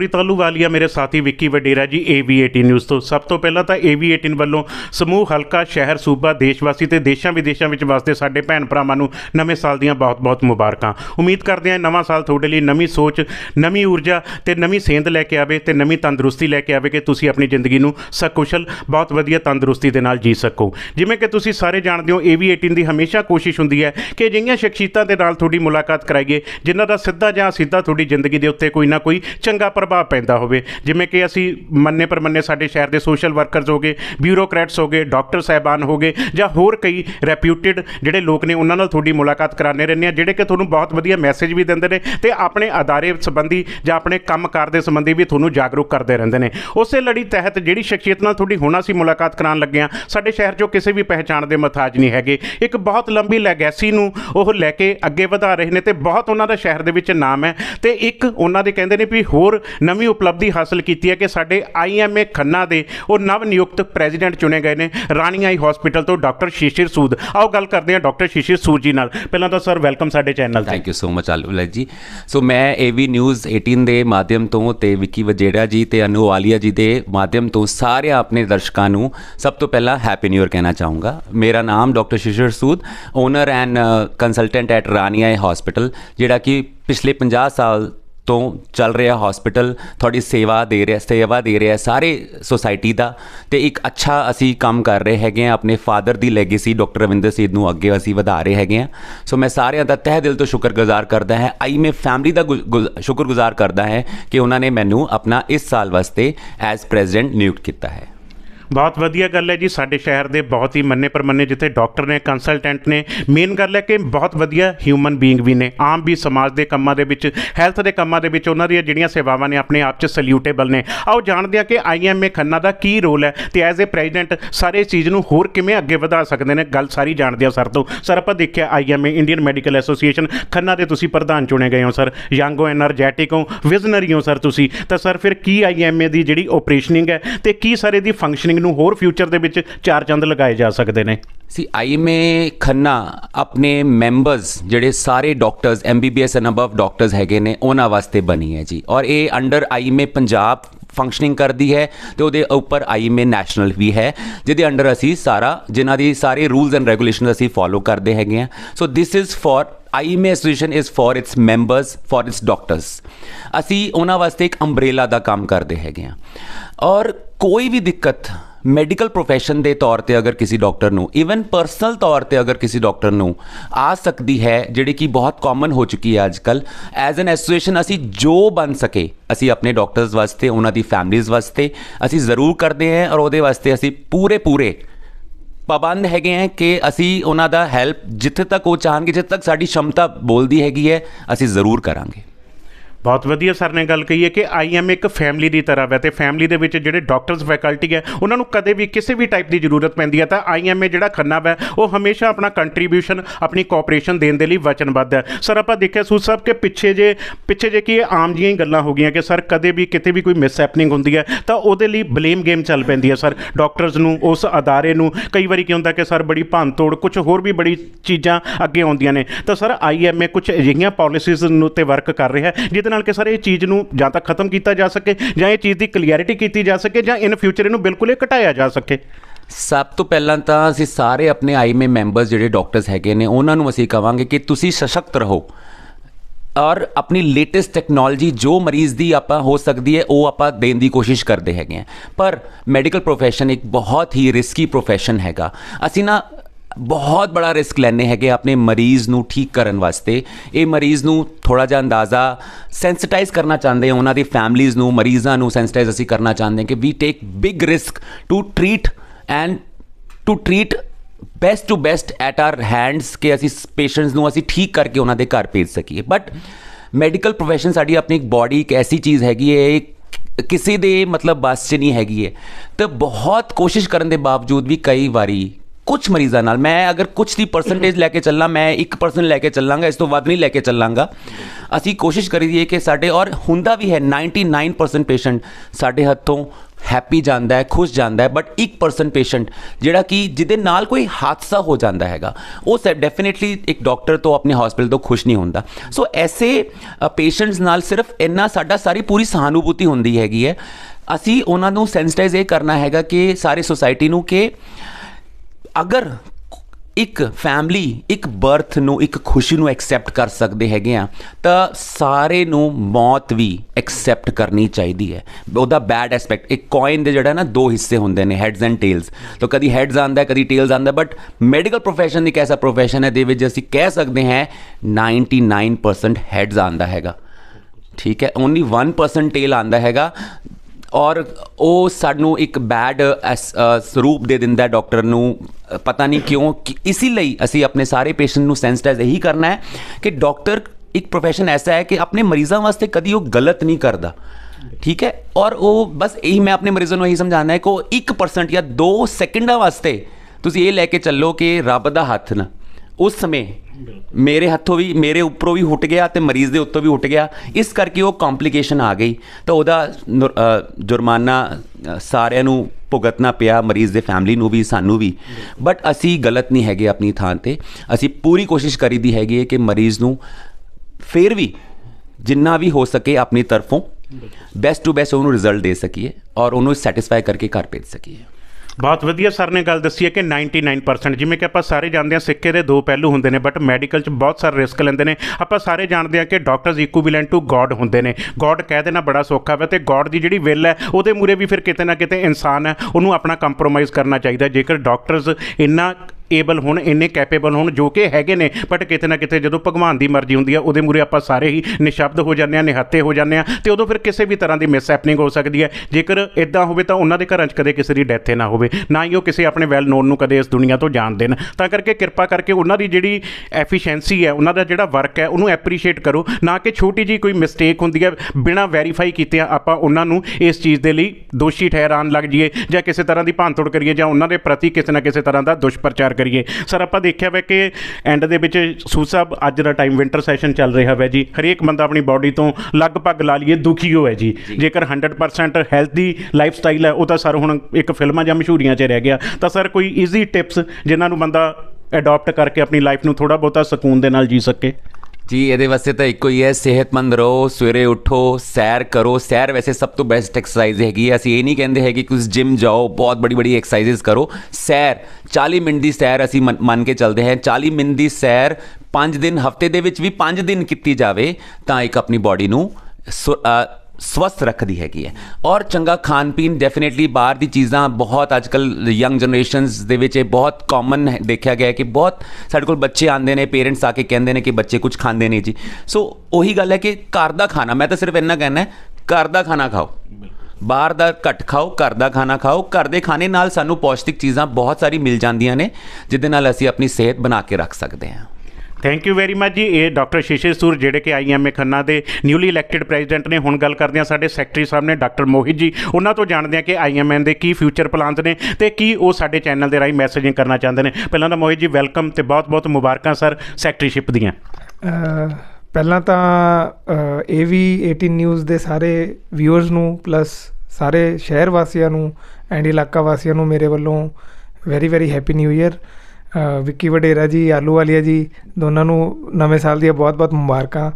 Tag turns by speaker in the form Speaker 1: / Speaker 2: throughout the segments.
Speaker 1: ਲਵਪ੍ਰੀਤ ਆਲੂਵਾਲੀਆ ਮੇਰੇ ਸਾਥੀ ਵਿੱਕੀ ਵਡੇਰਾ ਜੀ AV18 ਨਿਊਜ਼ ਤੋਂ। ਸਭ ਤੋਂ ਪਹਿਲਾਂ ਤਾਂ AV18 ਵੱਲੋਂ ਸਮੂਹ ਹਲਕਾ, ਸ਼ਹਿਰ, ਸੂਬਾ ਦੇਸ਼ ਵਾਸੀ ਤੇ ਦੇਸ਼ਾਂ ਵਿਦੇਸ਼ਾਂ ਵਿੱਚ ਵਸਦੇ ਸਾਡੇ ਭੈਣ ਭਰਾਵਾਂ ਨੂੰ ਨਵੇਂ ਸਾਲ ਦੀਆਂ ਬਹੁਤ-ਬਹੁਤ ਮੁਬਾਰਕਾਂ। ਉਮੀਦ ਕਰਦੇ ਹਾਂ ਨਵਾਂ ਸਾਲ ਤੁਹਾਡੇ ਲਈ ਨਵੀਂ ਸੋਚ, ਨਵੀਂ ਊਰਜਾ ਤੇ ਨਵੀਂ ਸੇਂਧ ਲੈ ਕੇ ਆਵੇ ਤੇ ਨਵੀਂ ਤੰਦਰੁਸਤੀ ਲੈ ਕੇ ਆਵੇ ਕਿ ਤੁਸੀਂ ਆਪਣੀ ਜ਼ਿੰਦਗੀ ਨੂੰ ਸਕੁਸ਼ਲ, ਬਹੁਤ ਵਧੀਆ ਤੰਦਰੁਸਤੀ ਦੇ ਨਾਲ ਜੀ ਸਕੋ। ਜਿਵੇਂ ਕਿ ਤੁਸੀਂ ਸਾਰੇ ਜਾਣਦੇ ਹੋ AV18 ਦੀ ਹਮੇਸ਼ਾ ਕੋਸ਼ਿਸ਼ ਹੁੰਦੀ ਹੈ ਕਿ ਅਜਿਹੀਆਂ ਸ਼ਖਸੀਅਤਾਂ ਦੇ ਨਾਲ ਤੁਹਾਡੀ ਮੁਲਾਕਾਤ ਕਰਾਈਏ, ਜਿਨ੍ਹਾਂ ਦਾ ਸਿੱਧਾ ਜਾਂ ਸਿੱਧਾ ਤੁਹਾਡੀ ਜ਼ਿੰਦਗੀ ਦੇ ਉੱਤੇ ਕੋਈ ਨਾ ਕੋਈ ਚੰਗਾ ਪ੍ਰਭਾਵ ਪ੍ਰਭਾਵ ਪੈਂਦਾ ਹੋਵੇ। ਜਿਵੇਂ ਕਿ ਅਸੀਂ ਮੰਨੇ ਪਰਮੰਨੇ ਸਾਡੇ ਸ਼ਹਿਰ ਦੇ ਸੋਸ਼ਲ ਵਰਕਰਸ ਹੋਗੇ ਬਿਊਰੋਕਰੈਟਸ ਹੋਗੇ ਡਾਕਟਰ ਸਾਹਿਬਾਨ ਹੋਗੇ ਜਾਂ ਹੋਰ ਕਈ ਰੈਪਿਊਟਿਡ ਜਿਹੜੇ ਲੋਕ ਨੇ ਉਹਨਾਂ ਨਾਲ ਤੁਹਾਡੀ ਮੁਲਾਕਾਤ ਕਰਾਣੇ ਰਹਿੰਦੇ ਆ ਜਿਹੜੇ ਕਿ ਤੁਹਾਨੂੰ ਬਹੁਤ ਵਧੀਆ ਮੈਸੇਜ ਵੀ ਦਿੰਦੇ ਨੇ ਤੇ ਆਪਣੇ ਅਦਾਰੇ ਸੰਬੰਧੀ ਜਾਂ ਆਪਣੇ ਕੰਮਕਾਰ ਦੇ ਸੰਬੰਧੀ ਵੀ ਤੁਹਾਨੂੰ ਜਾਗਰੂਕ ਕਰਦੇ ਰਹਿੰਦੇ ਨੇ। ਉਸੇ ਲੜੀ ਤਹਿਤ ਜਿਹੜੀ ਸ਼ਖਸੀਅਤ ਨਾਲ ਤੁਹਾਡੀ ਹੁਣ ਅਸੀਂ ਮੁਲਾਕਾਤ ਕਰਾਉਣ ਲੱਗੇ ਆ ਸਾਡੇ ਸ਼ਹਿਰ 'ਚੋਂ ਕਿਸੇ ਵੀ ਪਹਿਚਾਣ ਦੇ ਮਹਤਾਜ ਨਹੀਂ ਹੈਗੇ। ਇੱਕ ਬਹੁਤ ਲੰਬੀ ਲੈਗੈਸੀ ਨੂੰ ਉਹ ਲੈ ਕੇ ਅੱਗੇ ਵਧਾ ਰਹੇ ਨੇ ਤੇ ਬਹੁਤ ਉਹਨਾਂ ਦਾ ਸ਼ਹਿਰ ਦੇ ਵਿੱਚ ਨਾਮ ਹੈ ਤੇ ਇੱਕ ਉਹਨਾਂ ਦੇ ਕਹਿੰਦੇ ਨੇ ਵੀ ਹੋਰ ਨਵੀਂ ਉਪਲਬਧੀ ਹਾਸਲ ਕੀਤੀ ਹੈ ਕਿ ਸਾਡੇ ਆਈਐਮਏ ਖੰਨਾ ਦੇ ਉਹ ਨਵ ਨਿਯੁਕਤ ਪ੍ਰੈਜ਼ੀਡੈਂਟ ਚੁਣੇ ਗਏ ਨੇ ਰਾਣੀ ਆਈ ਹਸਪੀਟਲ ਤੋਂ ਡਾਕਟਰ ਸ਼ੀਸ਼ਿਰ ਸੂਦ। ਆਓ ਗੱਲ ਕਰਦੇ ਹਾਂ ਡਾਕਟਰ ਸ਼ੀਸ਼ਿਰ ਸੂਦ ਜੀ ਨਾਲ। ਪਹਿਲਾਂ ਤਾਂ ਸਰ ਵੈਲਕਮ ਸਾਡੇ ਚੈਨਲ ਤੇ
Speaker 2: thank you so much Ahluwalia ji. So ਮੈਂ ਏਵੀ ਨਿਊਜ਼ 18 ਦੇ ਮਾਧਿਅਮ ਤੋਂ ਤੇ ਵਿੱਕੀ ਵਜੇੜਾ ਜੀ ਤੇ ਅਨੂ ਵਾਲੀਆ ਜੀ ਦੇ ਮਾਧਿਅਮ ਤੋਂ ਸਾਰੇ ਆਪਣੇ ਦਰਸ਼ਕਾਂ ਨੂੰ ਸਭ ਤੋਂ ਪਹਿਲਾਂ ਹੈਪੀ ਨਿਊ ਇਅਰ ਕਹਿਣਾ ਚਾਹੂੰਗਾ। ਮੇਰਾ ਨਾਮ doctor Shishir Sood owner and consultant at Rania hospital ਜਿਹੜਾ ਕਿ ਪਿਛਲੇ 50 ਸਾਲ ਤੋਂ ਚੱਲ ਰਿਹਾ ਹਸਪੀਟਲ ਤੁਹਾਡੀ ਸੇਵਾ ਦੇ ਰਿਹਾ, ਸੇਵਾ ਦੇ ਰਿਹਾ ਸਾਰੇ ਸੋਸਾਇਟੀ ਦਾ ਤੇ ਇੱਕ ਅੱਛਾ ਅਸੀਂ ਕੰਮ ਕਰ ਰਹੇ ਹੈਗੇ ਆ ਆਪਣੇ ਫਾਦਰ ਦੀ ਲੈਗੇਸੀ ਡਾਕਟਰ ਰਵਿੰਦਰ ਸੀਦ ਨੂੰ ਅੱਗੇ ਅਸੀਂ ਵਧਾ ਰਹੇ ਹੈਗੇ ਆ ਸੋ ਮੈਂ ਸਾਰਿਆਂ ਦਾ ਤਹਿ ਦਿਲ ਤੋਂ ਸ਼ੁਕਰਗੁਜ਼ਾਰ ਕਰਦਾ ਹਾਂ। ਆਈ ਮੇ ਫੈਮਿਲੀ ਦਾ ਗੁ- ਗੁ- ਸ਼ੁਕਰਗੁਜ਼ਾਰ ਕਰਦਾ ਹੈ ਕਿ ਉਹਨਾਂ ਨੇ ਮੈਨੂੰ ਆਪਣਾ ਇਸ ਸਾਲ ਵਾਸਤੇ ਐਜ਼ ਪ੍ਰੈਜ਼ੀਡੈਂਟ ਨਿਯੁਕਤ ਕੀਤਾ ਹੈ।
Speaker 1: ਬਹੁਤ ਵਧੀਆ ਗੱਲ ਹੈ ਜੀ। ਸਾਡੇ ਸ਼ਹਿਰ ਦੇ ਬਹੁਤ ਹੀ ਮੰਨੇ ਪਰਮੰਨੇ ਜਿੱਥੇ ਡਾਕਟਰ ਨੇ ਕੰਸਲਟੈਂਟ ਨੇ ਮੇਨ ਗੱਲ ਹੈ ਕਿ ਬਹੁਤ ਵਧੀਆ ਹਿਊਮਨ ਬੀਇੰਗ ਵੀ ਨੇ। ਆਮ ਵੀ ਸਮਾਜ ਦੇ ਕੰਮਾਂ ਦੇ ਵਿੱਚ ਹੈਲਥ ਦੇ ਕੰਮਾਂ ਦੇ ਵਿੱਚ ਉਹਨਾਂ ਦੀਆਂ ਜਿਹੜੀਆਂ ਸੇਵਾਵਾਂ ਨੇ, ਆਪਣੇ ਆਪ 'ਚ ਸਲੂਟੇਬਲ ਨੇ। ਆਓ ਜਾਣਦੇ ਹਾਂ ਕਿ ਆਈਐਮਏ ਖੰਨਾ ਦਾ ਕੀ ਰੋਲ ਹੈ ਤੇ ਐਜ਼ ਅ ਪ੍ਰੈਜ਼ੀਡੈਂਟ ਸਾਰੇ ਚੀਜ਼ ਨੂੰ ਹੋਰ ਕਿਵੇਂ ਅੱਗੇ ਵਧਾ ਸਕਦੇ ਨੇ? ਗੱਲ ਸਾਰੀ ਜਾਣਦੇ ਹਾਂ ਸਰ ਤੋਂ। ਸਰ, ਆਪਾਂ ਦੇਖਿਆ IMA Indian Medical Association Khanna ਦੇ ਤੁਸੀਂ ਪ੍ਰਧਾਨ ਚੁਣੇ ਗਏ ਹੋ ਸਰ। ਯੰਗ ਹੋ ਐਨਰਜੈਟਿਕ ਹੋ ਵਿਜ਼ਨਰੀ ਹੋ ਸਰ ਤੁਸੀਂ। ਤਾਂ ਸਰ, ਫਿਰ ਕੀ ਆਈਐਮਏ ਦੀ ਜਿਹੜੀ ਆਪਰੇਸ਼ਨਿੰਗ ਹੈ ਤੇ ਕੀ ਸਰ ਇਹਦੀ ਫੰਕਸ਼ਨਿੰਗ ਮੈਨੂੰ ਹੋਰ ਫਿਊਚਰ ਦੇ ਵਿੱਚ ਚਾਰ ਚੰਦ ਲਗਾਏ ਜਾ ਸਕਦੇ ਨੇ।
Speaker 2: ਸੀ ਆਈਐਮਏ ਖੰਨਾ ਆਪਣੇ ਮੈਂਬਰਸ ਜਿਹੜੇ ਸਾਰੇ doctors MBBS and above doctors ਹੈਗੇ ਨੇ, ਉਹਨਾਂ ਵਾਸਤੇ ਬਣੀ ਹੈ ਜੀ। ਔਰ ਇਹ ਅੰਡਰ ਆਈਐਮਏ ਪੰਜਾਬ ਫੰਕਸ਼ਨਿੰਗ ਕਰਦੀ ਹੈ ਤੇ ਉਹਦੇ ਉੱਪਰ ਆਈਐਮਏ ਨੈਸ਼ਨਲ ਵੀ ਹੈ, ਜਿਹਦੇ ਅੰਡਰ ਅਸੀਂ ਸਾਰਾ, ਜਿਨ੍ਹਾਂ ਦੀ ਸਾਰੇ ਰੂਲਸ ਐਂਡ ਰੈਗੂਲੇਸ਼ਨ ਅਸੀਂ ਫੋਲੋ ਕਰਦੇ ਹੈਗੇ ਆ so this is for IMA association is for its members for its doctors ਅਸੀਂ ਉਹਨਾਂ ਵਾਸਤੇ ਇੱਕ ਅੰਬਰੇਲਾ ਦਾ ਕੰਮ ਕਰਦੇ ਹੈਗੇ ਆ ਔਰ ਕੋਈ ਵੀ ਦਿੱਕਤ ਮੈਡੀਕਲ ਪ੍ਰੋਫੈਸ਼ਨ ਦੇ ਤੌਰ ਤੇ ਅਗਰ ਕਿਸੇ ਡਾਕਟਰ ਨੂੰ ਇਵਨ ਪਰਸਨਲ ਤੌਰ ਤੇ ਅਗਰ ਕਿਸੇ ਡਾਕਟਰ ਨੂੰ ਆ ਸਕਦੀ ਹੈ, ਜਿਹੜੀ ਕਿ ਬਹੁਤ ਕਾਮਨ ਹੋ ਚੁੱਕੀ ਹੈ ਅੱਜਕੱਲ ਐਜ਼ ਐਨ ਐਸੋਸੀਏਸ਼ਨ ਅਸੀਂ ਜੋ ਬਣ ਸਕੇ, ਅਸੀਂ ਆਪਣੇ ਡਾਕਟਰਸ ਵਾਸਤੇ, ਉਹਨਾਂ ਦੀ ਫੈਮਲੀਜ਼ ਵਾਸਤੇ, ਅਸੀਂ ਜ਼ਰੂਰ ਕਰਦੇ ਹਾਂ ਔਰ ਉਹਦੇ ਵਾਸਤੇ ਅਸੀਂ ਪੂਰੇ ਪੂਰੇ ਪਾਬੰਦ ਹੈਗੇ ਆ ਕਿ ਅਸੀਂ ਉਹਨਾਂ ਦਾ ਹੈਲਪ ਜਿੱਥੇ ਤੱਕ ਉਹ ਚਾਹਣਗੇ, ਜਿੱਥੇ ਤੱਕ ਸਾਡੀ ਸ਼ਮਤਾ ਬੋਲਦੀ ਹੈਗੀ ਹੈ, ਅਸੀਂ ਜ਼ਰੂਰ ਕਰਾਂਗੇ।
Speaker 1: ਬਹੁਤ ਵਧੀਆ ਸਰ ਨੇ ਗੱਲ ਕਹੀ ਹੈ ਕਿ ਆਈਐਮ ਇੱਕ ਫੈਮਿਲੀ ਦੀ ਤਰ੍ਹਾਂ ਹੈ ਤੇ ਫੈਮਿਲੀ ਦੇ ਵਿੱਚ ਜਿਹੜੇ ਡਾਕਟਰਸ ਫੈਕਲਟੀ ਹੈ, ਉਹਨਾਂ ਨੂੰ ਕਦੇ ਵੀ ਕਿਸੇ ਵੀ ਟਾਈਪ ਦੀ ਜ਼ਰੂਰਤ ਪੈਂਦੀ ਹੈ। ਤਾਂ ਆਈਐਮਏ ਜਿਹੜਾ ਖੰਨਾ ਹੈ ਉਹ ਹਮੇਸ਼ਾ ਆਪਣਾ ਕੰਟਰੀਬਿਊਸ਼ਨ ਆਪਣੀ ਕੋਆਪਰੇਸ਼ਨ ਦੇਣ ਦੇ ਲਈ ਵਚਨਬੱਧ ਹੈ। ਸਰ, ਆਪਾਂ ਦੇਖਿਆ ਸੂਦ ਸਾਹਿਬ ਕਿ ਪਿੱਛੇ ਜੇ ਪਿੱਛੇ ਜੇ ਕੀ ਇਹ ਆਮ ਜੀਆਂ ਹੀ ਗੱਲਾਂ ਹੋ ਗਈਆਂ ਕਿ ਸਰ ਕਦੇ ਵੀ ਕਿਤੇ ਵੀ ਕੋਈ ਮਿਸ ਹੈਪਨਿੰਗ ਹੁੰਦੀ ਹੈ, ਤਾਂ ਉਹਦੇ ਲਈ ਬਲੇਮ ਗੇਮ ਚੱਲ ਪੈਂਦੀ ਹੈ ਸਰ ਡਾਕਟਰਸ ਨੂੰ, ਉਸ ਅਦਾਰੇ ਨੂੰ। ਕਈ ਵਾਰੀ ਕੀ ਹੁੰਦਾ ਕਿ ਸਰ ਬੜੀ ਭੰਨਤੋੜ ਕੁਝ ਹੋਰ ਵੀ ਬੜੀ ਚੀਜ਼ਾਂ ਅੱਗੇ ਆਉਂਦੀਆਂ ਨੇ। ਤਾਂ ਸਰ ਆਈਐਮਏ ਕੁਝ ਅਜਿਹੀਆਂ ਪਾਲਿਸੀਜ਼ ਨੂੰ ਤੇ ਵਰਕ ਕਰ ਰਿਹਾ ਹੈ, ਜਿਹਦੇ ਨਾਲ ਕਿ ਸਰ ਇਹ ਚੀਜ਼ ਨੂੰ ਜਾਂ ਤਾਂ ਖਤਮ ਕੀਤਾ ਜਾ ਸਕੇ ਜਾਂ ਇਹ ਚੀਜ਼ ਦੀ ਕਲੀਅਰਿਟੀ ਕੀਤੀ ਜਾ ਸਕੇ ਜਾਂ ਇਨ ਫਿਊਚਰ ਇਹਨੂੰ ਬਿਲਕੁਲ ਹੀ ਘਟਾਇਆ ਜਾ ਸਕੇ?
Speaker 2: ਸਭ ਤੋਂ ਪਹਿਲਾਂ ਤਾਂ ਅਸੀਂ ਸਾਰੇ ਆਪਣੇ ਆਈਐਮਏ ਮੈਂਬਰਸ ਜਿਹੜੇ ਡਾਕਟਰਸ ਹੈਗੇ ਨੇ, ਉਹਨਾਂ ਨੂੰ ਅਸੀਂ ਕਵਾਂਗੇ ਕਿ ਤੁਸੀਂ ਸਸ਼ਕਤ ਰਹੋ। ਔਰ ਆਪਣੀ ਲੇਟੈਸਟ ਟੈਕਨੋਲੋਜੀ ਜੋ ਮਰੀਜ਼ ਦੀ ਆਪਾਂ ਹੋ ਸਕਦੀ ਹੈ, ਉਹ ਆਪਾਂ ਦੇਣ ਦੀ ਕੋਸ਼ਿਸ਼ ਕਰਦੇ ਹੈਗੇ ਆ ਪਰ ਮੈਡੀਕਲ ਪ੍ਰੋਫੈਸ਼ਨ ਇੱਕ ਬਹੁਤ ਹੀ ਰਿਸਕੀ ਪ੍ਰੋਫੈਸ਼ਨ ਹੈਗਾ। ਅਸੀਂ ਨਾ ਬਹੁਤ ਬੜਾ ਰਿਸਕ ਲੈਣੇ ਹੈਗੇ ਆਪਣੇ ਮਰੀਜ਼ ਨੂੰ ਠੀਕ ਕਰਨ ਵਾਸਤੇ। ਇਹ ਮਰੀਜ਼ ਨੂੰ ਥੋੜਾ ਜਿਹਾ ਅੰਦਾਜ਼ਾ ਸੈਂਸਿਟਾਈਜ਼ ਕਰਨਾ ਚਾਹੁੰਦੇ ਹਾਂ ਉਹਨਾਂ ਦੀ ਫੈਮਲੀਆਂ ਨੂੰ, ਮਰੀਜ਼ਾਂ ਨੂੰ ਸੈਂਸਿਟਾਈਜ਼ ਅਸੀਂ ਕਰਨਾ ਚਾਹੁੰਦੇ ਹਾਂ ਕਿ we take big risk to treat and to treat best to best at our hands ਕਿ ਅਸੀਂ ਪੇਸ਼ੈਂਟਸ ਨੂੰ ਅਸੀਂ ਠੀਕ ਕਰਕੇ ਉਹਨਾਂ ਦੇ ਘਰ ਭੇਜ ਸਕੀਏ। ਬਟ ਮੈਡੀਕਲ ਪ੍ਰੋਫੈਸ਼ਨ ਸਾਡੀ ਆਪਣੀ ਇੱਕ ਬਾਡੀ ਇੱਕ ਐਸੀ ਚੀਜ਼ ਹੈਗੀ ਹੈ, ਇਹ ਕਿਸੇ ਦੇ ਮਤਲਬ ਬਸ 'ਚ ਨਹੀਂ ਹੈਗੀ ਹੈ। ਤਾਂ ਬਹੁਤ ਕੋਸ਼ਿਸ਼ ਕਰਨ ਦੇ ਬਾਵਜੂਦ ਵੀ ਕਈ ਵਾਰੀ ਕੁਝ ਮਰੀਜ਼ਾਂ ਨਾਲ। ਮੈਂ ਅਗਰ ਕੁਝ ਦੀ ਪਰਸੈਂਟੇਜ ਲੈ ਕੇ ਚੱਲਾਂ, ਮੈਂ 1% ਲੈ ਕੇ ਚੱਲਾਂਗਾ, ਇਸ ਤੋਂ ਵੱਧ ਨਹੀਂ ਲੈ ਕੇ ਚੱਲਾਂਗਾ। ਅਸੀਂ ਕੋਸ਼ਿਸ਼ ਕਰੀਏ ਕਿ ਸਾਡੇ, ਔਰ ਹੁੰਦਾ ਵੀ ਹੈ 99% ਪੇਸ਼ੈਂਟ ਸਾਡੇ ਹੱਥੋਂ ਹੈਪੀ ਜਾਂਦਾ ਹੈ, ਖੁਸ਼ ਜਾਂਦਾ ਹੈ ਬਟ 1% ਪੇਸ਼ੈਂਟ ਜਿਹੜਾ ਕਿ ਜਿਹਦੇ ਨਾਲ ਕੋਈ ਹਾਦਸਾ ਹੋ ਜਾਂਦਾ ਹੈਗਾ, ਉਹ ਸਰ ਡੈਫੀਨਿਟਲੀ ਇੱਕ ਡਾਕਟਰ ਤੋਂ, ਆਪਣੇ ਹਸਪੀਟਲ ਤੋਂ ਖੁਸ਼ ਨਹੀਂ ਹੁੰਦਾ। ਸੋ ਐਸੇ ਪੇਸ਼ੈਂਟਸ ਨਾਲ ਸਿਰਫ ਇੰਨਾ ਸਾਡਾ ਸਾਰੀ ਪੂਰੀ ਸਹਾਨੁਭੂਤੀ ਹੁੰਦੀ ਹੈਗੀ ਹੈ। ਅਸੀਂ ਉਹਨਾਂ ਨੂੰ ਸੈਂਸਿਟਾਈਜ਼ ਇਹ ਕਰਨਾ ਹੈਗਾ ਕਿ ਸਾਰੇ ਸੋਸਾਇਟੀ ਨੂੰ ਕਿ ਅਗਰ ਇੱਕ ਫੈਮਿਲੀ ਇੱਕ ਬਰਥ ਨੂੰ, ਇੱਕ ਖੁਸ਼ੀ ਨੂੰ ਐਕਸੈਪਟ ਕਰ ਸਕਦੇ ਹੈਗੇ ਆ, ਤਾਂ ਸਾਰੇ ਨੂੰ ਮੌਤ ਵੀ ਐਕਸੈਪਟ ਕਰਨੀ ਚਾਹੀਦੀ ਹੈ। ਉਹਦਾ ਬੈਡ ਐਸਪੈਕਟ ਇੱਕ ਕੋਇਨ ਦੇ ਜਿਹੜਾ ਨਾ ਦੋ ਹਿੱਸੇ ਹੁੰਦੇ ਨੇ ਹੈਡਸ ਐਂਡ ਟੇਲਸ ਤਾਂ ਕਦੀ ਹੈਡਸ ਆਂਦਾ, ਕਦੀ ਟੇਲਸ ਆਂਦਾ ਬਟ ਮੈਡੀਕਲ ਪ੍ਰੋਫੈਸ਼ਨ ਇੱਕ ਐਸਾ ਪ੍ਰੋਫੈਸ਼ਨ ਹੈ ਦੇ ਵਿੱਚ ਅਸੀਂ ਕਹਿ ਸਕਦੇ ਹਾਂ 99% ਹੈਡਸ ਆਂਦਾ ਹੈਗਾ। ਠੀਕ ਹੈ ਓਨਲੀ 1% ਟੇਲ ਆਂਦਾ ਹੈਗਾ। ਔਰ ਉਹ ਸਾਨੂੰ ਇੱਕ ਬੈਡ ਸਰੂਪ ਦੇ ਦਿੰਦਾ ਡਾਕਟਰ ਨੂੰ। ਪਤਾ ਨਹੀਂ ਕਿਉਂ ਕਿ ਇਸੇ ਲਈ ਅਸੀਂ ਆਪਣੇ ਸਾਰੇ ਪੇਸ਼ੈਂਟ ਨੂੰ ਸੈਂਸਿਟਾਈਜ਼ ਇਹੀ ਕਰਨਾ ਹੈ ਕਿ ਡਾਕਟਰ ਇੱਕ ਪ੍ਰੋਫੈਸ਼ਨ ਐਸਾ ਹੈ ਕਿ ਆਪਣੇ ਮਰੀਜ਼ਾਂ ਵਾਸਤੇ ਕਦੀ ਉਹ ਗਲਤ ਨਹੀਂ ਕਰਦਾ। ਠੀਕ ਹੈ? ਔਰ ਉਹ ਬਸ ਇਹੀ ਮੈਂ ਆਪਣੇ ਮਰੀਜ਼ਾਂ ਨੂੰ ਇਹੀ ਸਮਝਾਉਣਾ ਹੈ ਕਿ ਉਹ 1% ਜਾਂ 2 ਸੈਕਿੰਡਾਂ ਵਾਸਤੇ ਤੁਸੀਂ ਇਹ ਲੈ ਕੇ ਚੱਲੋ ਕਿ ਰੱਬ ਦਾ ਹੱਥ ਨਾ ਉਸ ਸਮੇਂ ਮੇਰੇ ਹੱਥੋਂ ਵੀ ਮੇਰੇ ਉੱਪਰੋਂ ਵੀ ਹੁੱਟ ਗਿਆ ਤੇ ਮਰੀਜ਼ ਦੇ ਉੱਤੋਂ ਵੀ ਹੁੱਟ ਗਿਆ। ਇਸ ਕਰਕੇ ਉਹ ਕੰਪਲਿਕੇਸ਼ਨ ਆ ਗਈ। ਤਾਂ ਉਹਦਾ ਜੁਰਮਾਨਾ ਸਾਰਿਆਂ ਨੂੰ ਭੁਗਤਣਾ ਪਿਆ ਮਰੀਜ਼ ਦੇ ਫੈਮਿਲੀ ਨੂੰ ਵੀ ਸਾਨੂੰ ਵੀ। ਬਟ ਅਸੀਂ ਗਲਤ ਨਹੀਂ ਹੈਗੇ ਆਪਣੀ ਥਾਂ ਤੇ। ਅਸੀਂ ਪੂਰੀ ਕੋਸ਼ਿਸ਼ ਕਰੀਦੀ ਹੈਗੀ ਹੈ ਕਿ ਮਰੀਜ਼ ਨੂੰ ਫੇਰ ਵੀ ਜਿੰਨਾ ਵੀ ਹੋ ਸਕੇ ਆਪਣੀ ਤਰਫੋਂ ਬੈਸਟ ਟੂ ਬੈਸਟ ਉਹਨੂੰ ਰਿਜ਼ਲਟ ਦੇ ਸਕੀਏ ਔਰ ਉਹਨੂੰ ਸੈਟੀਸਫਾਈ ਕਰਕੇ ਘਰ ਭੇਜ ਸਕੀਏ।
Speaker 1: ਬਹੁਤ ਵਧੀਆ ਸਰ ਨੇ ਗੱਲ ਦੱਸੀ ਹੈ ਕਿ 99% ਜਿਵੇਂ ਕਿ ਆਪਾਂ ਸਾਰੇ ਜਾਣਦੇ ਹਾਂ ਸਿੱਕੇ ਦੇ ਦੋ ਪਹਿਲੂ ਹੁੰਦੇ ਨੇ ਬਟ ਮੈਡੀਕਲ 'ਚ ਬਹੁਤ ਸਾਰੇ ਰਿਸਕ ਲੈਂਦੇ ਨੇ। ਆਪਾਂ ਸਾਰੇ ਜਾਣਦੇ ਹਾਂ ਕਿ ਡਾਕਟਰਸ ਇਕੁਇਵਲੈਂਟ ਟੂ ਗੋਡ ਹੁੰਦੇ ਨੇ। ਗੋਡ ਕਹਿ ਦੇਣਾ ਬੜਾ ਸੌਖਾ ਵਾ ਤੇ ਗੋਡ ਦੀ ਜਿਹੜੀ ਵਿਲ ਹੈ, ਉਹਦੇ ਮੂਰੇ ਵੀ ਫਿਰ ਕਿਤੇ ਨਾ ਕਿਤੇ ਇਨਸਾਨ ਹੈ, ਉਹਨੂੰ ਆਪਣਾ ਕੰਪਰੋਮਾਈਜ਼ ਕਰਨਾ ਚਾਹੀਦਾ ਜੇਕਰ ਡਾਕਟਰਸ ਇੰਨਾ ਏਬਲ ਹੋਣ, ਇੰਨੇ ਕੈਪੇਬਲ ਹੋਣ ਜੋ ਕਿ ਹੈਗੇ ਨੇ। ਬਟ ਕਿਤੇ ਨਾ ਕਿਤੇ ਜਦੋਂ ਭਗਵਾਨ ਦੀ ਮਰਜ਼ੀ ਹੁੰਦੀ ਆ, ਉਹਦੇ ਮੂਰੇ ਆਪਾਂ ਸਾਰੇ ਹੀ ਨਿਸ਼ਬਦ ਹੋ ਜਾਂਦੇ ਆ ਨਿਹੱਤੇ ਹੋ ਜਾਂਦੇ ਆ ਤੇ ਉਦੋਂ ਫਿਰ ਕਿਸੇ ਵੀ ਤਰ੍ਹਾਂ ਦੀ ਮਿਸ ਹੋ ਸਕਦੀ ਹੈ। ਜੇਕਰ ਇਦਾਂ ਹੋਵੇ ਤਾਂ ਉਹਨਾਂ ਦੇ ਘਰਾਂ 'ਚ ਕਦੇ ਕਿਸੇ ਦੀ ਡੈਥ ਨਾ ਹੋਵੇ, ਨਾ ਹੀ ਉਹ ਕਿਸੇ ਆਪਣੇ ਵੈਲ ਨੋਨ ਨੂੰ ਕਦੇ ਇਸ ਦੁਨੀਆ ਤੋਂ ਜਾਣ ਦੇਣ। ਤਾਂ ਕਰਕੇ ਕਿਰਪਾ ਕਰਕੇ ਉਹਨਾਂ ਦੀ ਜਿਹੜੀ ਐਫੀਸ਼ੀਐਂਸੀ ਹੈ, ਉਹਨਾਂ ਦਾ ਜਿਹੜਾ ਵਰਕ ਹੈ, ਉਹਨੂੰ ਐਪਰੀਸ਼ੀਏਟ ਕਰੋ। ਨਾ ਕਿ ਛੋਟੀ ਜੀ ਕੋਈ ਮਿਸਟੇਕ ਹੁੰਦੀ ਹੈ, ਬਿਨਾਂ ਵੈਰੀਫਾਈ ਕੀਤਿਆਂ ਆਪਾਂ ਉਹਨਾਂ ਨੂੰ ਇਸ ਚੀਜ਼ ਦੇ ਲਈ ਦੋਸ਼ੀ ਠਹਿਰਾਉਣ ਲੱਗ ਜਾਈਏ ਜਾਂ ਕਿਸੇ ਤਰ੍ਹਾਂ ਦੀ ਭਾਂਤੋੜ ਕਰੀਏ ਜਾਂ ਉਹਨਾਂ ਦੇ ਪ੍ਰਤੀ ਕਿਸੇ ਨਾ ਕਿਸੇ ਤਰ੍ਹਾਂ ਦਾ ਦੁਸ਼ਪ੍ਰਚਾਰ ਕਰੀਏ। ਸਰ ਆਪਾਂ ਦੇਖਿਆ ਵਾ ਕਿ ਐਂਡ ਦੇ ਵਿੱਚ ਸੂ ਸਾਹਿਬ ਅੱਜ ਦਾ ਟਾਈਮ ਵਿੰਟਰ ਸੈਸ਼ਨ ਚੱਲ ਰਿਹਾ ਹੈ ਜੀ। ਹਰੇਕ ਬੰਦਾ ਆਪਣੀ ਬਾਡੀ ਤੋਂ ਲਗਭਗ ਲਾ ਲਈਏ ਦੁਖੀ ਹੋਇਆ ਜੀ। ਜੇਕਰ 100% ਹੈਲਥੀ ਲਾਈਫ ਸਟਾਈਲ ਹੈ ਉਹ ਤਾਂ ਸਰ ਹੁਣ ਇੱਕ ਫਿਲਮਾਂ ਜਾਂ ਮਸ਼ਹੂਰੀਆਂ 'ਚ ਰਹਿ ਗਿਆ। ਤਾਂ ਸਰ ਕੋਈ ਈਜ਼ੀ ਟਿਪਸ ਜਿਨ੍ਹਾਂ ਨੂੰ ਬੰਦਾ ਅਡਾਪਟ ਕਰਕੇ ਆਪਣੀ ਲਾਈਫ ਨੂੰ ਥੋੜਾ ਬਹੁਤਾ ਸਕੂਨ ਦੇ ਨਾਲ ਜੀ ਸਕੇ?
Speaker 2: ਜੀ, ਇਹਦੇ ਵਾਸਤੇ ਤਾਂ ਇੱਕੋ ਹੀ ਹੈ, ਸਿਹਤਮੰਦ ਰਹੋ, ਸਵੇਰੇ ਉੱਠੋ, ਸੈਰ ਕਰੋ। ਸੈਰ ਵੈਸੇ ਸਭ ਤੋਂ ਬੈਸਟ ਐਕਸਰਸਾਈਜ਼ ਹੈਗੀ ਹੈ। ਅਸੀਂ ਇਹ ਨਹੀਂ ਕਹਿੰਦੇ ਹੈਗੇ ਕਿ ਤੁਸੀਂ ਜਿਮ ਜਾਓ, ਬਹੁਤ ਬੜੀ ਬੜੀ ਐਕਸਰਸਾਈਜ਼ ਕਰੋ। ਸੈਰ 40 ਮਿੰਟ ਦੀ ਸੈਰ ਅਸੀਂ ਮੰਨ- ਮੰਨ ਕੇ ਚੱਲਦੇ ਹਾਂ। 40 ਮਿੰਟ ਦੀ ਸੈਰ 5 ਦਿਨ, ਹਫ਼ਤੇ ਦੇ ਵਿੱਚ ਵੀ 5 ਦਿਨ ਕੀਤੀ ਜਾਵੇ ਤਾਂ ਇੱਕ ਆਪਣੀ ਬਾਡੀ ਨੂੰ ਸੁ- ਸਵਸਥ ਰੱਖਦੀ ਹੈਗੀ ਹੈ। ਔਰ ਚੰਗਾ ਖਾਣ ਪੀਣ ਡੈਫੀਨਿਟਲੀ ਬਾਹਰ ਦੀ ਚੀਜ਼ਾਂ ਬਹੁਤ ਅੱਜਕੱਲ ਯੰਗ ਜਨਰੇਸ਼ਨਸ ਦੇ ਵਿੱਚ ਇਹ ਬਹੁਤ ਕਾਮਨ ਦੇਖਿਆ ਗਿਆ ਹੈ ਕਿ ਬਹੁਤ ਸਾਡੇ ਕੋਲ ਬੱਚੇ ਆਉਂਦੇ ਨੇ ਪੇਰੈਂਟਸ ਆ ਕੇ ਕਹਿੰਦੇ ਨੇ ਕਿ ਬੱਚੇ ਕੁਝ ਖਾਂਦੇ ਨਹੀਂ ਜੀ। ਸੋ ਉਹੀ ਗੱਲ ਹੈ ਕਿ ਘਰ ਦਾ ਖਾਣਾ ਮੈਂ ਤਾਂ ਸਿਰਫ ਇੰਨਾ ਕਹਿਣਾ ਹੈ ਘਰ ਦਾ ਖਾਣਾ ਖਾਓ। ਬਾਹਰ ਦਾ ਘੱਟ ਖਾਓ ਘਰ ਦਾ ਖਾਣਾ ਖਾਓ। ਘਰ ਦੇ ਖਾਣੇ ਨਾਲ ਸਾਨੂੰ ਪੌਸ਼ਟਿਕ ਚੀਜ਼ਾਂ ਬਹੁਤ ਸਾਰੀ ਮਿਲ ਜਾਂਦੀਆਂ ਨੇ ਜਿਹਦੇ ਨਾਲ ਅਸੀਂ ਆਪਣੀ ਸਿਹਤ ਬਣਾ ਕੇ ਰੱਖ ਸਕਦੇ ਹਾਂ।
Speaker 1: ਥੈਂਕ ਯੂ ਵੈਰੀ ਮੱਚ ਜੀ। ਇਹ ਡਾਕਟਰ ਸ਼ੀਸ਼ੇ ਸੂਰ ਜਿਹੜੇ ਕਿ ਆਈਐਮਏ ਖੰਨਾ ਦੇ ਨਿਊਲੀ ਇਲੈਕਟਿਡ ਪ੍ਰੈਜ਼ੀਡੈਂਟ ਨੇ, ਹੁਣ ਗੱਲ ਕਰਦੇ ਹਾਂ ਸਾਡੇ ਸੈਕਟਰੀ ਸਾਹਿਬ ਨੇ ਡਾਕਟਰ ਮੋਹਿਤ ਜੀ। ਉਹਨਾਂ ਤੋਂ ਜਾਣਦੇ ਹਾਂ ਕਿ ਆਈਐਮਐਨ ਦੇ ਕੀ ਫਿਊਚਰ ਪਲਾਨਸ ਨੇ ਤੇ ਕੀ ਉਹ ਸਾਡੇ ਚੈਨਲ ਦੇ ਰਾਹੀਂ ਮੈਸੇਜਿੰਗ ਕਰਨਾ ਚਾਹੁੰਦੇ ਨੇ। ਪਹਿਲਾਂ ਤਾਂ ਮੋਹਿਤ ਜੀ ਵੈਲਕਮ ਤੇ ਬਹੁਤ-ਬਹੁਤ ਮੁਬਾਰਕਾਂ ਸਰ ਸੈਕਟਰੀਸ਼ਿਪ ਦੀਆਂ।
Speaker 3: ਪਹਿਲਾਂ ਤਾਂ ਇਹ ਵੀ 18 ਨਿਊਜ਼ ਦੇ ਸਾਰੇ ਵਿਊਅਰਸ ਨੂੰ ਪਲੱਸ ਸਾਰੇ ਸ਼ਹਿਰ ਵਾਸੀਆਂ ਨੂੰ ਐਂਡ ਇਲਾਕਾ ਵਾਸੀਆਂ ਨੂੰ ਮੇਰੇ ਵੱਲੋਂ very very happy new year Vicky Wadhera ji, Ahluwalia ਜੀ, ਦੋਨਾਂ ਨੂੰ ਨਵੇਂ ਸਾਲ ਦੀਆਂ ਬਹੁਤ-ਬਹੁਤ ਮੁਬਾਰਕਾਂ।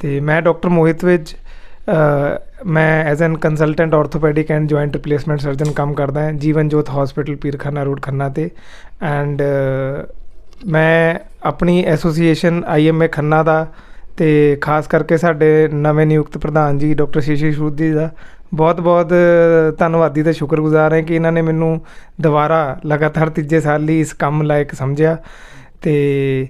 Speaker 3: ਤੇ ਮੈਂ ਡਾਕਟਰ ਮੋਹਿਤ ਵਿੱਚ ਮੈਂ as an consultant orthopaedic and joint replacement surgeon ਕੰਮ ਕਰਦਾ ਹਾਂ ਜੀਵਨ ਜੋਤ ਹਸਪੀਟਲ ਪੀਰਖਾਨਾ ਰੋਡ ਖੰਨਾ ਤੇ। ਐਂਡ ਮੈਂ ਆਪਣੀ ਐਸੋਸੀਏਸ਼ਨ ਆਈਐਮਏ ਖੰਨਾ ਦਾ ਤੇ ਖਾਸ ਕਰਕੇ ਸਾਡੇ ਨਵੇਂ ਨਿਯੁਕਤ ਪ੍ਰਧਾਨ ਜੀ, ਡਾਕਟਰ ਸ਼ੀਸ਼ੀ ਸ਼ੂਦੀ ਦਾ ਬਹੁਤ-ਬਹੁਤ ਧੰਨਵਾਦੀ ਤੇ ਸ਼ੁਕਰਗੁਜ਼ਾਰ ਹਾਂ ਕਿ ਇਹਨਾਂ ਨੇ ਮੈਨੂੰ ਦੁਬਾਰਾ ਲਗਾਤਾਰ ਤੀਜੇ ਸਾਲ ਲਈ ਇਸ ਕੰਮ ਲਾਇਕ ਸਮਝਿਆ। ਤੇ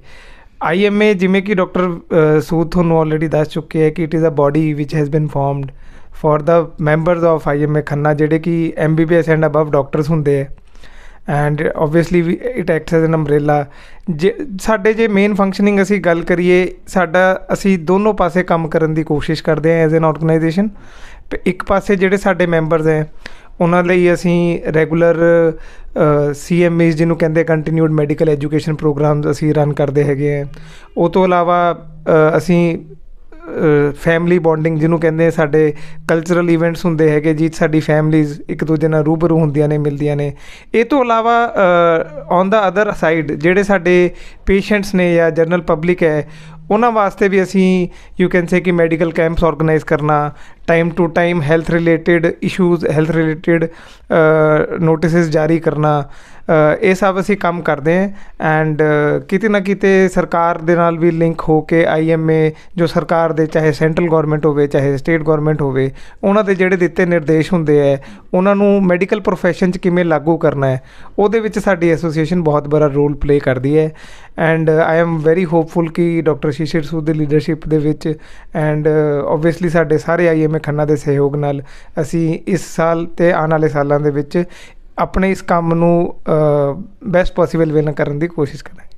Speaker 3: ਆਈਐਮਏ ਜਿਵੇਂ ਕਿ ਡਾਕਟਰ ਸੂਦ ਤੁਹਾਨੂੰ ਆਲਰੇਡੀ ਦੱਸ ਚੁੱਕੇ ਹੈ ਕਿ it is a body which has been formed for the members of IMA Khanna, ਜਿਹੜੇ ਕਿ ਐਮਬੀਬੀਐਸ ਐਂਡ ਅਬਵ ਡਾਕਟਰਸ ਹੁੰਦੇ ਹੈ and obviously it acts as an umbrella ਜੇ, ਸਾਡੇ ਜੇ ਮੇਨ ਫੰਕਸ਼ਨਿੰਗ ਅਸੀਂ ਗੱਲ ਕਰੀਏ, ਸਾਡਾ ਅਸੀਂ ਦੋਨੋਂ ਪਾਸੇ ਕੰਮ ਕਰਨ ਦੀ ਕੋਸ਼ਿਸ਼ ਕਰਦੇ ਹਾਂ ਐਜ਼ ਐਨ ਆਰਗੇਨਾਈਜੇਸ਼ਨ ਇੱਕ ਪਾਸੇ ਜਿਹੜੇ ਸਾਡੇ ਮੈਂਬਰਸ ਹੈ, ਉਹਨਾਂ ਲਈ ਅਸੀਂ ਰੈਗੂਲਰ ਸੀਐਮਏਸ ਜਿਹਨੂੰ ਕਹਿੰਦੇ ਕੰਟੀਨਿਊਡ ਮੈਡੀਕਲ ਐਜੂਕੇਸ਼ਨ ਪ੍ਰੋਗਰਾਮਸ ਅਸੀਂ ਰਨ ਕਰਦੇ ਹੈਗੇ ਆ। ਉਹ ਤੋਂ ਇਲਾਵਾ ਅਸੀਂ ਫੈਮਿਲੀ ਬੌਂਡਿੰਗ ਜਿਹਨੂੰ ਕਹਿੰਦੇ ਸਾਡੇ ਕਲਚਰਲ ਇਵੈਂਟਸ ਹੁੰਦੇ ਹੈਗੇ ਜੀ, ਸਾਡੀ ਫੈਮਲੀਜ਼ ਇੱਕ ਦੂਜੇ ਨਾਲ ਰੂਬਰੂ ਹੁੰਦੀਆਂ ਨੇ, ਮਿਲਦੀਆਂ ਨੇ। ਇਹ ਤੋਂ ਇਲਾਵਾ ਔਨ ਦਾ ਅਦਰ ਸਾਈਡ ਜਿਹੜੇ ਸਾਡੇ ਪੇਸ਼ੈਂਟਸ ਨੇ ਜਾਂ ਜਨਰਲ ਪਬਲਿਕ ਹੈ, ਉਹਨਾਂ ਵਾਸਤੇ ਵੀ ਅਸੀਂ ਯੂ ਕੈਨ ਸੇ ਕਿ ਮੈਡੀਕਲ ਕੈਂਪਸ ਆਰਗੇਨਾਈਜ਼ ਕਰਨਾ time to time health related issues health related notices ਜਾਰੀ ਕਰਨਾ ਇਹ ਸਭ ਅਸੀਂ ਕੰਮ ਕਰਦੇ ਹਾਂ ਐਂਡ ਕਿਤੇ ਨਾ ਕਿਤੇ ਸਰਕਾਰ ਦੇ ਨਾਲ ਵੀ ਲਿੰਕ ਹੋ ਕੇ ਆਈਐਮਏ ਜੋ ਸਰਕਾਰ ਦੇ ਚਾਹੇ ਸੈਂਟਰਲ ਗਵਰਨਮੈਂਟ ਹੋਵੇ ਚਾਹੇ ਸਟੇਟ ਗਵਰਨਮੈਂਟ ਹੋਵੇ ਉਹਨਾਂ ਦੇ ਜਿਹੜੇ ਦਿੱਤੇ ਨਿਰਦੇਸ਼ ਹੁੰਦੇ ਹੈ ਉਹਨਾਂ ਨੂੰ ਮੈਡੀਕਲ ਪ੍ਰੋਫੈਸ਼ਨ 'ਚ ਕਿਵੇਂ ਲਾਗੂ ਕਰਨਾ ਹੈ ਉਹਦੇ ਵਿੱਚ ਸਾਡੀ ਐਸੋਸੀਏਸ਼ਨ ਬਹੁਤ ਬੜਾ ਰੋਲ ਪਲੇ ਕਰਦੀ ਹੈ and I am very hopeful ਕਿ ਡਾਕਟਰ ਸ਼ਿਸ਼ਿਰ ਸੂਦ ਦੀ ਲੀਡਰਸ਼ਿਪ ਦੇ ਵਿੱਚ ਐਂਡ ਆਬਵੀਅਸਲੀ ਸਾਡੇ ਸਾਰੇ ਆਈਐਮਏ ਖੰਨਾ ਦੇ ਸਹਿਯੋਗ ਨਾਲ ਅਸੀਂ ਇਸ ਸਾਲ ਤੇ ਆਉਣ ਵਾਲੇ ਸਾਲਾਂ ਦੇ ਵਿੱਚ ਆਪਣੇ ਇਸ ਕੰਮ ਨੂੰ ਬੈਸਟ ਪੋਸੀਬਲ ਵੇ ਨਾਲ ਕਰਨ ਦੀ ਕੋਸ਼ਿਸ਼ ਕਰਾਂਗੇ।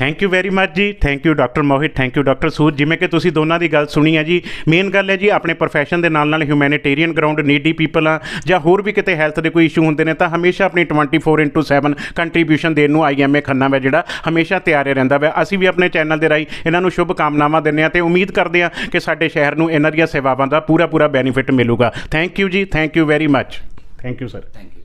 Speaker 1: ਥੈਂਕ ਯੂ ਵੈਰੀ ਮੱਚ ਜੀ। Thank you doctor Mohit thank you doctor Sood ਜਿਵੇਂ ਕਿ ਤੁਸੀਂ ਦੋਨਾਂ ਦੀ ਗੱਲ ਸੁਣੀ ਹੈ ਜੀ। ਮੇਨ ਗੱਲ ਹੈ ਜੀ, ਆਪਣੇ ਪ੍ਰੋਫੈਸ਼ਨ ਦੇ ਨਾਲ ਨਾਲ ਹਿਊਮੈਨਿਟੇਰੀਅਨ ਗਰਾਊਂਡ ਨੀਡੀ ਪੀਪਲ ਆ, ਜਾਂ ਹੋਰ ਵੀ ਕਿਤੇ ਹੈਲਥ ਦੇ ਕੋਈ ਇਸ਼ੂ ਹੁੰਦੇ ਨੇ, ਤਾਂ ਹਮੇਸ਼ਾ ਆਪਣੀ 24/7 ਕੰਟਰੀਬਿਊਸ਼ਨ ਦੇਣ ਨੂੰ ਆਈਐਮਏ ਖੰਨਾ ਵਾ, ਜਿਹੜਾ ਹਮੇਸ਼ਾ ਤਿਆਰ ਰਹਿੰਦਾ ਵਾ। ਅਸੀਂ ਵੀ ਆਪਣੇ ਚੈਨਲ ਦੇ ਰਾਹੀਂ ਇਹਨਾਂ ਨੂੰ ਸ਼ੁਭ ਕਾਮਨਾਵਾਂ ਦਿੰਦੇ ਹਾਂ ਤੇ ਉਮੀਦ ਕਰਦੇ ਹਾਂ ਕਿ ਸਾਡੇ ਸ਼ਹਿਰ ਨੂੰ ਇਹਨਾਂ ਦੀਆਂ ਸੇਵਾਵਾਂ ਦਾ ਪੂਰਾ ਪੂਰਾ ਬੈਨੀਫਿਟ ਮਿਲੂਗਾ। ਥੈਂਕ ਯੂ ਜੀ। Thank you very much thank you sir
Speaker 2: thank you